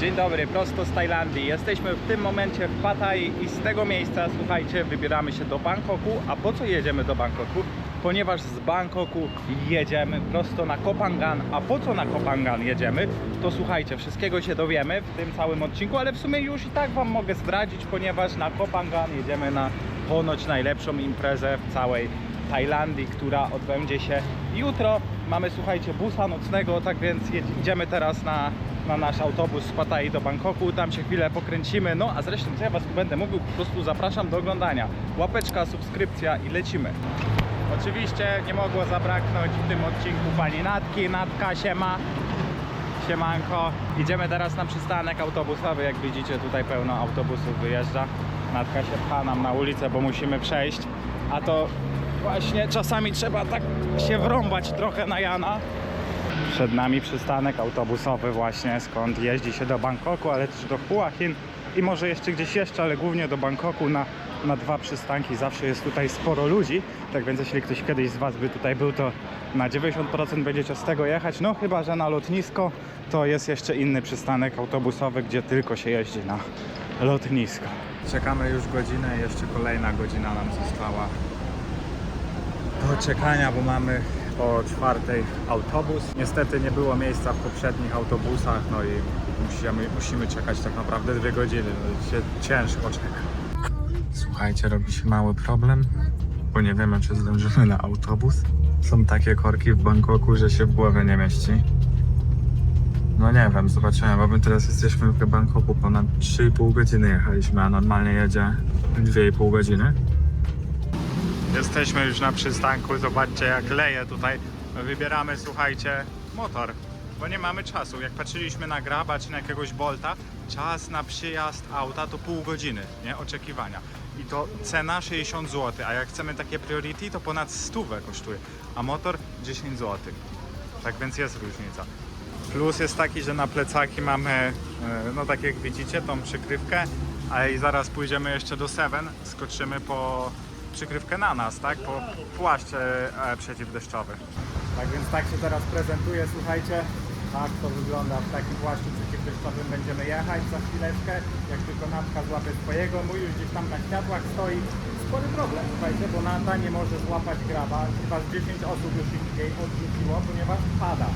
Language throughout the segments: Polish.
Dzień dobry, prosto z Tajlandii. Jesteśmy w tym momencie w Pattaya i z tego miejsca, słuchajcie, wybieramy się do Bangkoku. A po co jedziemy do Bangkoku? Ponieważ z Bangkoku jedziemy prosto na Kopangan. A po co na Kopangan jedziemy? To słuchajcie, wszystkiego się dowiemy w tym całym odcinku, ale w sumie już i tak Wam mogę zdradzić, ponieważ na Kopangan jedziemy na ponoć najlepszą imprezę w całej Tajlandii, która odbędzie się jutro. Mamy, słuchajcie, busa nocnego, tak więc jedz- idziemy teraz na, na nasz autobus z Pattaya do Bangkoku. Tam się chwilę pokręcimy. No, a zresztą, co ja Was tu będę mówił, po prostu zapraszam do oglądania. Łapeczka, subskrypcja i lecimy. Oczywiście nie mogło zabraknąć w tym odcinku pani Natki. Natka, siema. Siemanko. Idziemy teraz na przystanek autobusowy. Jak widzicie, tutaj pełno autobusów wyjeżdża. Natka się pcha nam na ulicę, bo musimy przejść. A to właśnie czasami trzeba tak się wrąbać trochę na Jana. Przed nami przystanek autobusowy właśnie, skąd jeździ się do Bangkoku, ale też do Hua Hin i może jeszcze gdzieś jeszcze, ale głównie do Bangkoku na, na dwa przystanki. Zawsze jest tutaj sporo ludzi, tak więc jeśli ktoś kiedyś z Was by tutaj był, to na 90% będziecie z tego jechać. No chyba, że na lotnisko to jest jeszcze inny przystanek autobusowy, gdzie tylko się jeździ na lotnisko. Czekamy już godzinę, jeszcze kolejna godzina nam została do czekania, bo mamy o czwartej autobus. Niestety nie było miejsca w poprzednich autobusach, no i musimy, musimy czekać tak naprawdę dwie godziny. No, się ciężko czeka. Słuchajcie, robi się mały problem, bo nie wiemy, czy zdążymy na autobus. Są takie korki w Bangkoku, że się w głowie nie mieści. No nie wiem, zobaczymy, bo my teraz jesteśmy w Bangkoku ponad 3,5 godziny jechaliśmy, a normalnie jedzie 2,5 godziny. Jesteśmy już na przystanku, zobaczcie jak leje tutaj. Wybieramy, słuchajcie, motor, bo nie mamy czasu. Jak patrzyliśmy na Graba czy na jakiegoś Bolta, czas na przyjazd auta to pół godziny, nie? Oczekiwania. I to cena 60 zł, a jak chcemy takie priority, to ponad 100 kosztuje, a motor 10 zł. Tak więc jest różnica. Plus jest taki, że na plecaki mamy, e, no tak jak widzicie, tą przykrywkę, a i zaraz pójdziemy jeszcze do Seven, skoczymy po przykrywkę na nas, tak? Po płaszcz e, przeciwdeszczowy. Tak więc tak się teraz prezentuje, słuchajcie. Tak to wygląda w takim płaszczu przeciwdeszczowym będziemy jechać za chwileczkę. Jak tylko natka złapie swojego, mój już gdzieś tam na światłach stoi. Spory problem, słuchajcie, bo Nata nie może złapać graba. Chyba z 10 osób już jej odrzuciło, ponieważ pada.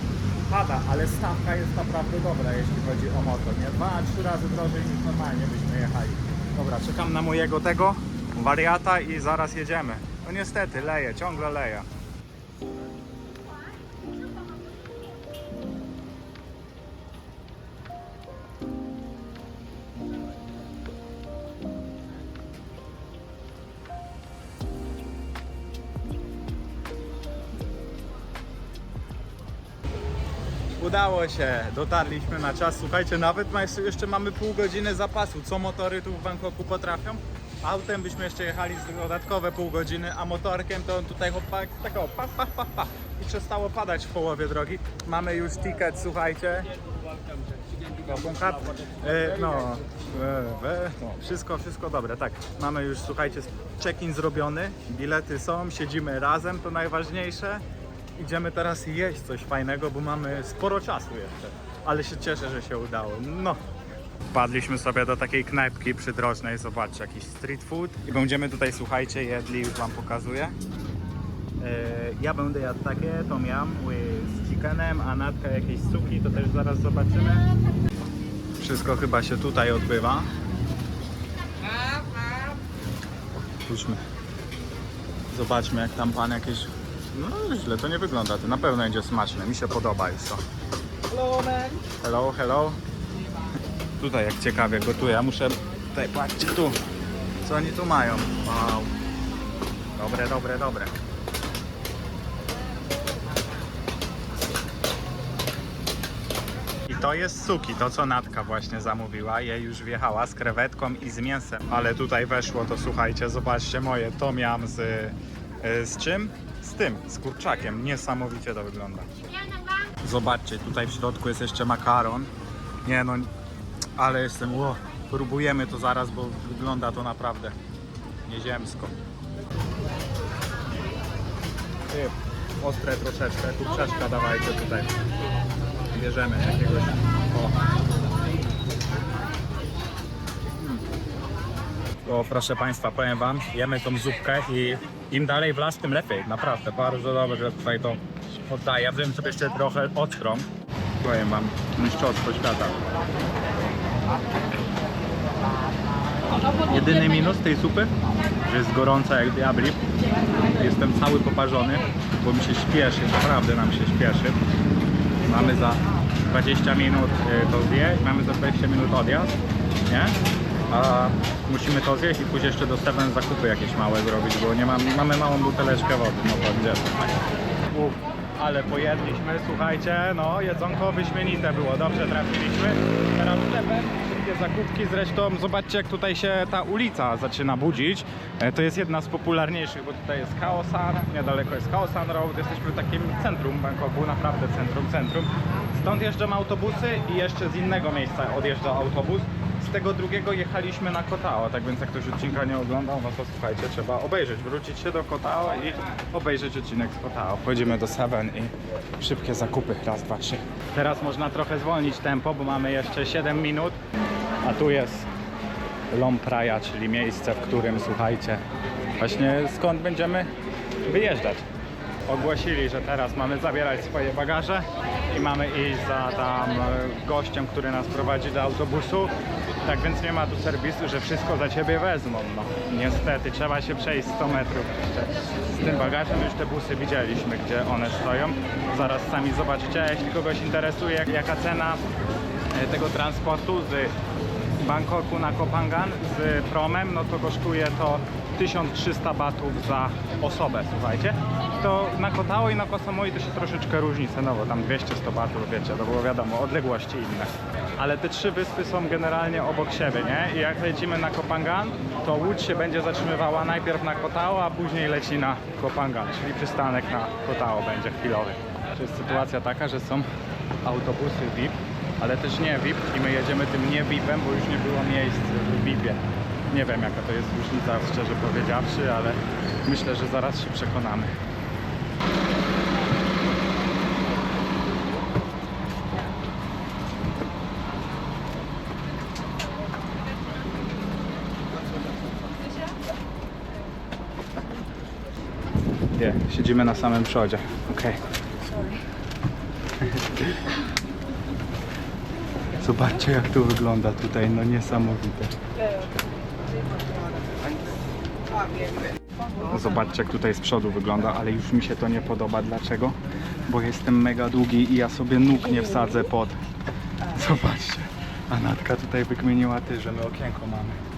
Pada, ale stawka jest naprawdę dobra, jeśli chodzi o motor. Nie? Dwa, trzy razy drożej niż normalnie byśmy jechali. Dobra, czekam na mojego tego wariata i zaraz jedziemy. No niestety, leje, ciągle leje. Udało się, dotarliśmy na czas. Słuchajcie, nawet jeszcze mamy pół godziny zapasu. Co motory tu w Bangkoku potrafią? Autem byśmy jeszcze jechali z dodatkowe pół godziny, a motorkiem to on tutaj chłopak tak o, pa, pa, pa, pa. I przestało padać w połowie drogi. Mamy już ticket, słuchajcie. Punkat. E, no, e, e, no, wszystko, wszystko dobre, tak. Mamy już, słuchajcie, check-in zrobiony, bilety są, siedzimy razem, to najważniejsze. Idziemy teraz jeść coś fajnego, bo mamy sporo czasu jeszcze. Ale się cieszę, że się udało. No. Wpadliśmy sobie do takiej knajpki przydrożnej, zobaczcie, jakiś street food. I będziemy tutaj, słuchajcie, jedli, już wam pokazuję. E, ja będę jadł takie tom yum with chickenem, a Natka jakieś suki, to też zaraz zobaczymy. Wszystko chyba się tutaj odbywa. Spójrzmy. Zobaczmy jak tam pan jakieś... No źle to nie wygląda, to na pewno będzie smaczne, mi się podoba już to. Hello, man. Hello, hello. Tutaj jak ciekawie gotuje, ja muszę... Tutaj patrzcie tu, co oni tu mają. Wow. Dobre, dobre, dobre. I to jest suki, to co Natka właśnie zamówiła. Jej już wjechała z krewetką i z mięsem. Ale tutaj weszło to, słuchajcie, zobaczcie moje tom yum z... y, Z czym? Z tym, z kurczakiem. Niesamowicie to wygląda. Zobaczcie, tutaj w środku jest jeszcze makaron. Nie no, ale jestem, wow. Próbujemy to zaraz, bo wygląda to naprawdę nieziemsko. Ostre troszeczkę, Tu kurczaczka dawajcie tutaj. Bierzemy jakiegoś. O. Hmm. To proszę Państwa, powiem Wam, jemy tą zupkę i im dalej w las, tym lepiej. Naprawdę, bardzo dobrze że tutaj to oddaję. Ja bym sobie jeszcze trochę odtrąb. Powiem Wam, mistrzostwo świata. Jedyny minus tej supy, że jest gorąca jak diabli. Jestem cały poparzony, bo mi się śpieszy, naprawdę nam się śpieszy. Mamy za 20 minut y, to zjeść, mamy za 20 minut odjazd, nie? A musimy to zjeść i pójść jeszcze do Seven zakupy jakieś małe zrobić, bo nie mam, mamy małą buteleczkę wody, no to gdzie to? Ale pojedliśmy, słuchajcie, no jedzonko wyśmienite było, dobrze trafiliśmy. Teraz Seven, wszystkie zakupki, zresztą zobaczcie jak tutaj się ta ulica zaczyna budzić. E, To jest jedna z popularniejszych, bo tutaj jest Kaosan, niedaleko jest Kaosan Road, jesteśmy w takim centrum Bangkoku, naprawdę centrum, centrum. Stąd jeżdżą autobusy i jeszcze z innego miejsca odjeżdża autobus. Tego drugiego jechaliśmy na Kotao, tak więc jak ktoś odcinka nie oglądał, no to słuchajcie, trzeba obejrzeć, wrócić się do Kotao i obejrzeć odcinek z Kotao. Wchodzimy do Seven i szybkie zakupy, raz, dwa, trzy. Teraz można trochę zwolnić tempo, bo mamy jeszcze 7 minut, a tu jest Lom Praia, czyli miejsce, w którym, słuchajcie, właśnie skąd będziemy wyjeżdżać. Ogłosili, że teraz mamy zabierać swoje bagaże i mamy iść za tam gościem, który nas prowadzi do autobusu. Tak więc nie ma tu serwisu, że wszystko za ciebie wezmą. No, niestety, trzeba się przejść 100 metrów jeszcze. Z tym bagażem już te busy widzieliśmy, gdzie one stoją. Zaraz sami zobaczycie, jeśli kogoś interesuje, jak- jaka cena e, tego transportu z Bangkoku na Kopangan z promem, no to kosztuje to 1300 batów za osobę, słuchajcie. To na Kotao i na Koh Samui to się troszeczkę różni cenowo, tam 200-100 batów, wiecie, to było wiadomo, odległości inne. Ale te trzy wyspy są generalnie obok siebie, nie? I jak lecimy na Kopangan, to łódź się będzie zatrzymywała najpierw na Kotao, a później leci na Kopangan, czyli przystanek na Kotao będzie chwilowy. To jest sytuacja taka, że są autobusy VIP, ale też nie VIP i my jedziemy tym nie VIPem, bo już nie było miejsc w VIPie. Nie wiem jaka to jest różnica, szczerze powiedziawszy, ale myślę, że zaraz się przekonamy. Nie, siedzimy na samym przodzie. Okej. Zobaczcie jak to wygląda tutaj, no niesamowite. Zobaczcie jak tutaj z przodu wygląda, ale już mi się to nie podoba. Dlaczego? Bo jestem mega długi i ja sobie nóg nie wsadzę pod. Zobaczcie. A Natka tutaj wykmieniła ty, że my okienko mamy.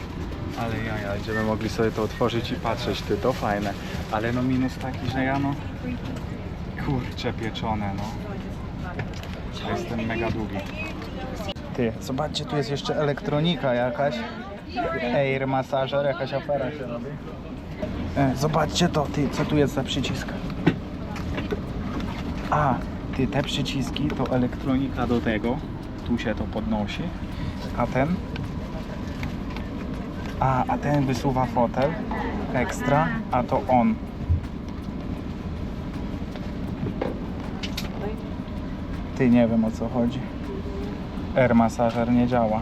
Ale ja, będziemy mogli sobie to otworzyć i patrzeć, ty, to fajne. Ale no minus taki, że ja no... Kurcze pieczone, no. Ja jestem mega długi. Ty, zobaczcie, tu jest jeszcze elektronika jakaś. Air massager, jakaś afera się robi. E, zobaczcie to, ty, co tu jest za przycisk? A, ty, te przyciski to elektronika do tego. Tu się to podnosi. A ten? A, a ten wysuwa fotel. Ekstra, a to on. Ty, nie wiem o co chodzi. Air massager nie działa.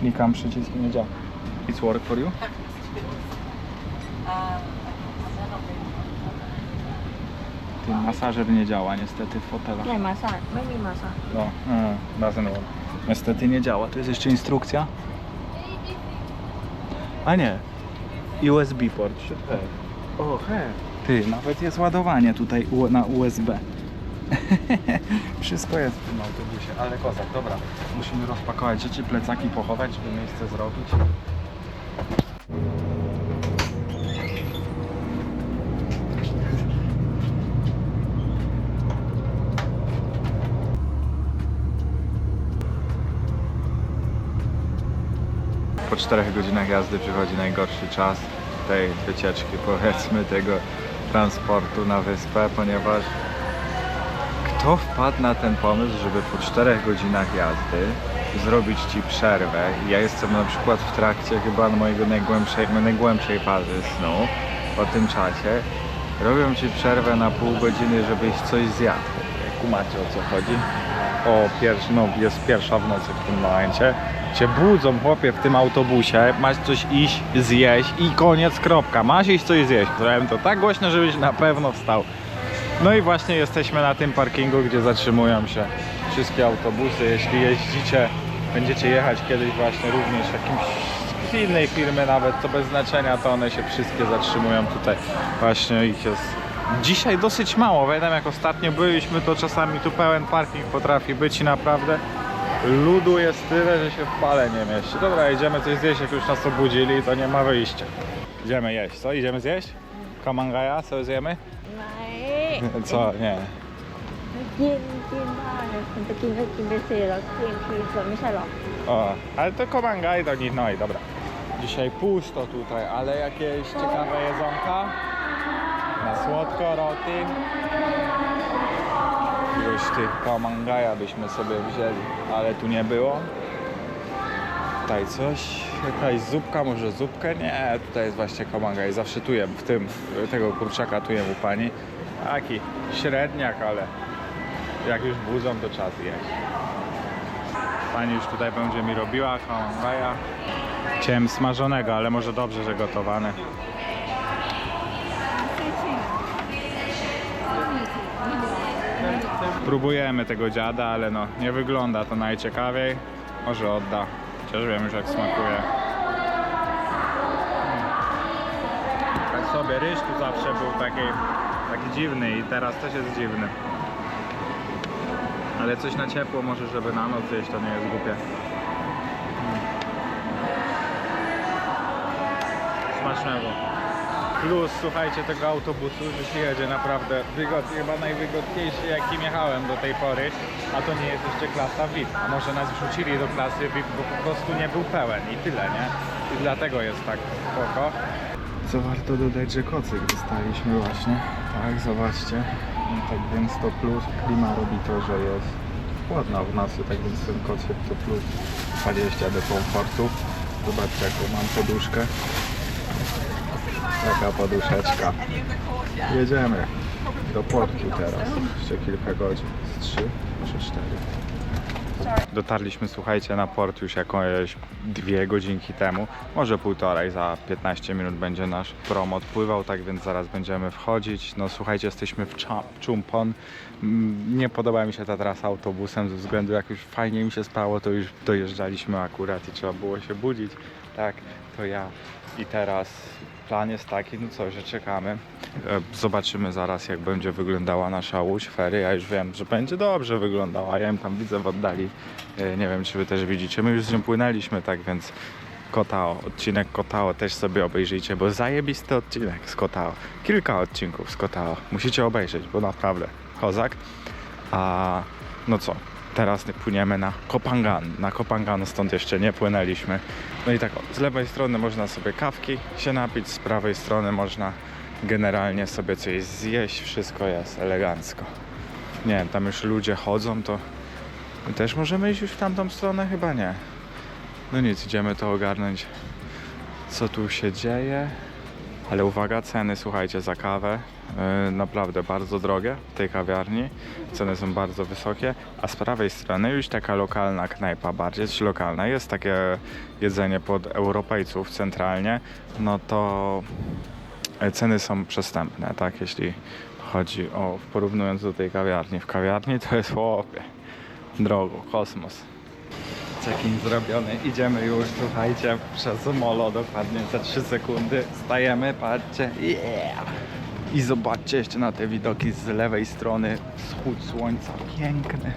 Klikam przycisk i nie działa. It's work for you? Ty, masażer nie działa niestety w fotelach. ใหญ่มาสาดไม่มีมาสาด No, mm, doesn't work. Niestety nie działa. To jest jeszcze instrukcja. A nie. USB port. have. O, he. Ty, nawet jest ładowanie tutaj na USB. Wszystko jest w tym autobusie, ale kozak, dobra. Musimy rozpakować rzeczy, plecaki pochować, żeby miejsce zrobić. Po czterech godzinach jazdy przychodzi najgorszy czas tej wycieczki, powiedzmy, tego transportu na wyspę, ponieważ kto wpadł na ten pomysł, żeby po czterech godzinach jazdy zrobić Ci przerwę? Ja jestem na przykład w trakcie chyba mojego najgłębszej, najgłębszej fazy snu po tym czasie. Robią Ci przerwę na pół godziny, żebyś coś zjadł. kumacie o co chodzi. O, pierwszy, no jest pierwsza w nocy w tym momencie. Cię budzą chłopie w tym autobusie, masz coś iść, zjeść i koniec, kropka. Masz iść coś zjeść. Zrobiłem to tak głośno, żebyś na pewno wstał. No i właśnie jesteśmy na tym parkingu, gdzie zatrzymują się wszystkie autobusy. Jeśli jeździcie, będziecie jechać kiedyś właśnie również jakimś z innej firmy nawet, to bez znaczenia, to one się wszystkie zatrzymują tutaj. Właśnie ich jest dzisiaj dosyć mało. Pamiętam jak ostatnio byliśmy, to czasami tu pełen parking potrafi być i naprawdę ludu jest tyle, że się w pale nie mieści. Dobra, idziemy coś zjeść, jak już nas obudzili, to nie ma wyjścia. Idziemy jeść, co? Idziemy zjeść? Kamangaja, co zjemy? ไม่ Co? Nie. กินกินได้คุณจะกินก็กินไปสิแล้วกินทีส่วนไม่ใช่หรอ O, ale to komangaj to nic, no i dobra. Dzisiaj pusto tutaj, ale jakieś ciekawe jedzonka? Na słodko, roty. Tych kamangaja byśmy sobie wzięli, ale tu nie było. Tutaj coś, jakaś zupka, może zupkę? Nie, tutaj jest właśnie kamangaj. Zawsze tu jem, w tym, tego kurczaka tu jem u pani. Taki średniak, ale jak już budzą, to czas jeść. Pani już tutaj będzie mi robiła kamangaja. Chciałem smażonego, ale może dobrze, że gotowane. Próbujemy tego dziada, ale no nie wygląda to najciekawiej. Może odda. Chociaż wiem już jak smakuje. Tak sobie ryż tu zawsze był taki, taki dziwny i teraz też jest dziwny. Ale coś na ciepło może, żeby na noc jeść, to nie jest głupie. Smacznego. Plus, słuchajcie, tego autobusu, że się jedzie naprawdę wygodnie, chyba najwygodniejszy jakim jechałem do tej pory, a to nie jest jeszcze klasa VIP. A może nas wrzucili do klasy VIP, bo po prostu nie był pełen i tyle, nie? I dlatego jest tak spoko. Co warto dodać, że kocyk dostaliśmy właśnie. Tak, zobaczcie. No tak więc to plus, klima robi to, że jest chłodno w nocy, tak więc ten kocyk to plus 20 do komfortu. Zobaczcie jaką mam poduszkę. Taka poduszeczka. Jedziemy do portu teraz. Jeszcze kilka godzin. Z 3, może 4. Dotarliśmy, słuchajcie, na port już jakieś dwie godzinki temu, może półtorej, za 15 minut będzie nasz prom odpływał, tak więc zaraz będziemy wchodzić. No słuchajcie, jesteśmy w Chumpon. Mm, Nie podoba mi się ta trasa autobusem ze względu, jak już fajnie mi się spało, to już dojeżdżaliśmy akurat i trzeba było się budzić. Tak, to ja. I teraz plan jest taki, no co, że czekamy. E, Zobaczymy zaraz, jak będzie wyglądała nasza łódź fery. Ja już wiem, że będzie dobrze wyglądała. Ja ją tam widzę w oddali. E, Nie wiem, czy wy też widzicie. My już z nią płynęliśmy, tak więc Kotao, odcinek Kotao też sobie obejrzyjcie, bo zajebisty odcinek z Kotao. Kilka odcinków z Kotao. Musicie obejrzeć, bo naprawdę kozak. A no co, teraz płyniemy na Kopangan. Na Kopangan stąd jeszcze nie płynęliśmy. No i tak, z lewej strony można sobie kawki się napić, z prawej strony można generalnie sobie coś zjeść. Wszystko jest elegancko. Nie wiem, tam już ludzie chodzą, to my też możemy iść już w tamtą stronę? Chyba nie. No nic, idziemy to ogarnąć, co tu się dzieje. Ale uwaga, ceny, słuchajcie, za kawę yy, naprawdę bardzo drogie w tej kawiarni. Ceny są bardzo wysokie, a z prawej strony już taka lokalna knajpa, bardziej czy lokalna, jest takie jedzenie pod Europejców centralnie, no to ceny są przestępne, tak, jeśli chodzi o, porównując do tej kawiarni. W kawiarni to jest chłopie, drogo, kosmos. Check-in zrobiony, idziemy już, słuchajcie, przez molo dokładnie za 3 sekundy. Stajemy, patrzcie, yeah! I zobaczcie jeszcze na te widoki z lewej strony, wschód słońca, piękny.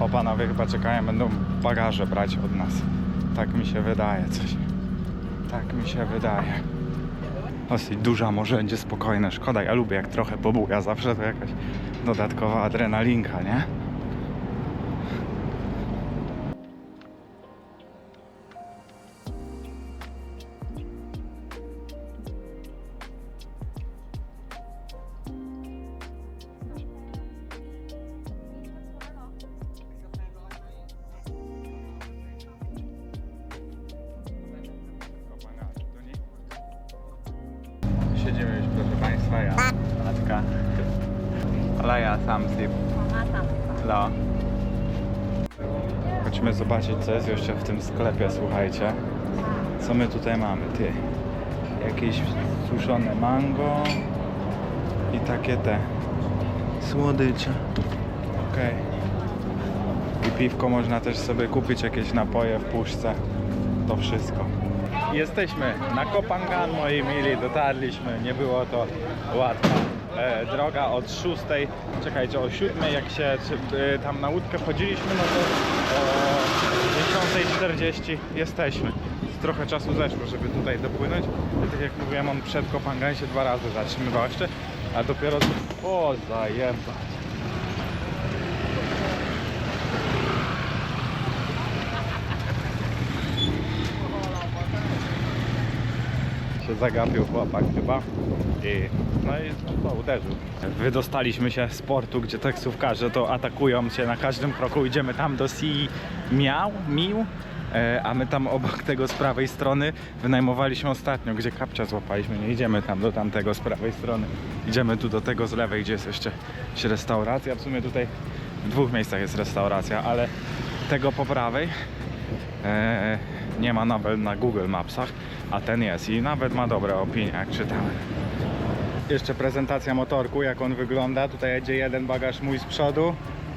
O panowie chyba czekają, będą bagaże brać od nas. Tak mi się wydaje coś. Tak mi się wydaje. Dosyć duża może będzie spokojne. Szkoda, ja lubię jak trochę pobuja. Zawsze to jakaś dodatkowa adrenalinka, nie? jedziemy już, proszę Państwa, ja, Matka. Ale ja sam zip. No. Chodźmy zobaczyć, co jest jeszcze w tym sklepie, słuchajcie. Co my tutaj mamy, ty? Jakieś suszone mango i takie te słodycze. Okej. Okay. I piwko można też sobie kupić, jakieś napoje w puszce. To wszystko. Jesteśmy na Kopangan, moi mili, dotarliśmy. Nie było to łatwa e, droga od 6, czekajcie, o 7 jak się czy, e, tam na łódkę wchodziliśmy, no to o 10.40 jesteśmy. Trochę czasu zeszło, żeby tutaj dopłynąć. Ale Tak jak mówiłem, on przed Kopangan się dwa razy zatrzymywał jeszcze, a dopiero... O, zajebać. Się zagapił chłopak chyba i no i no, uderzył. Wydostaliśmy się z portu, gdzie taksówkarze to atakują się na każdym kroku. Idziemy tam do Si Miał, Mił, e, a my tam obok tego z prawej strony wynajmowaliśmy ostatnio, gdzie kapcia złapaliśmy. Nie idziemy tam do tamtego z prawej strony. Idziemy tu do tego z lewej, gdzie jest jeszcze jeszcze restauracja. W sumie tutaj w dwóch miejscach jest restauracja, ale tego po prawej e, nie ma nawet na Google Mapsach, a ten jest i nawet ma dobre opinie, jak czytałem. Jeszcze prezentacja motorku, jak on wygląda. Tutaj jedzie jeden bagaż mój z przodu,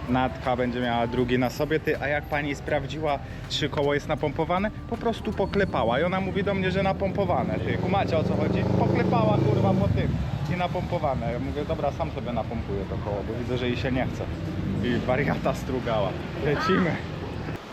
Natka będzie miała drugi na sobie. Ty, a jak pani sprawdziła, czy koło jest napompowane? Po prostu poklepała i ona mówi do mnie, że napompowane. Ty, kumacie o co chodzi? Poklepała kurwa po tym i napompowane. Ja mówię, dobra, sam sobie napompuję to koło, bo widzę, że jej się nie chce. I wariata strugała. Lecimy.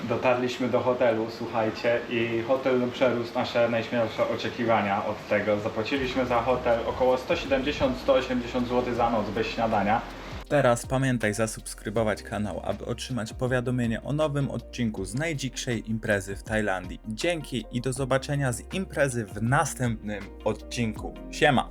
Dotarliśmy do hotelu, słuchajcie, i hotel przerósł nasze najśmielsze oczekiwania od tego. Zapłaciliśmy za hotel około 170-180 zł za noc bez śniadania. Teraz pamiętaj zasubskrybować kanał, aby otrzymać powiadomienie o nowym odcinku z najdzikszej imprezy w Tajlandii. Dzięki i do zobaczenia z imprezy w następnym odcinku. Siema!